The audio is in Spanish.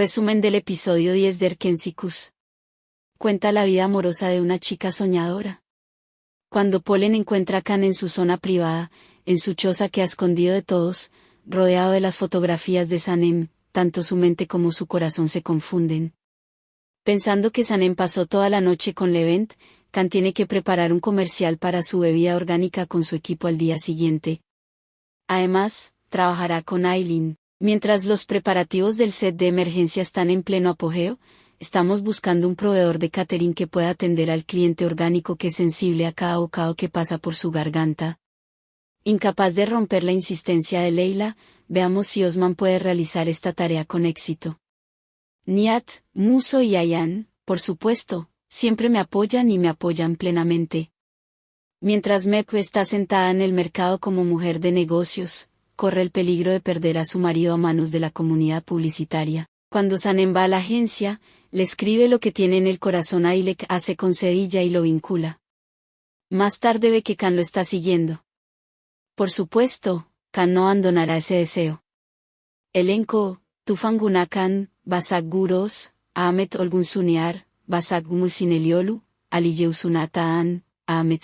Resumen del episodio 10 de Erkensicus. Cuenta la vida amorosa de una chica soñadora. Cuando Polen encuentra a Khan en su zona privada, en su choza que ha escondido de todos, rodeado de las fotografías de Sanem, tanto su mente como su corazón se confunden. Pensando que Sanem pasó toda la noche con Levent, Khan tiene que preparar un comercial para su bebida orgánica con su equipo al día siguiente. Además, trabajará con Aileen. Mientras los preparativos del set de emergencia están en pleno apogeo, estamos buscando un proveedor de catering que pueda atender al cliente orgánico que es sensible a cada bocado que pasa por su garganta. Incapaz de romper la insistencia de Leila, veamos si Osman puede realizar esta tarea con éxito. Niat, Muso y Ayan, por supuesto, siempre me apoyan y me apoyan plenamente. Mientras Mepu está sentada en el mercado como mujer de negocios, corre el peligro de perder a su marido a manos de la comunidad publicitaria. Cuando Sanem va a la agencia, le escribe lo que tiene en el corazón a Ilek hace con cedilla y lo vincula. Más tarde ve que Khan lo está siguiendo. Por supuesto, Khan no abandonará ese deseo. Elenco, Tufan Gunakan, Basak Guros, Ahmet Olgun Suniar, Basak Mulsineliolu, Ali Ahmed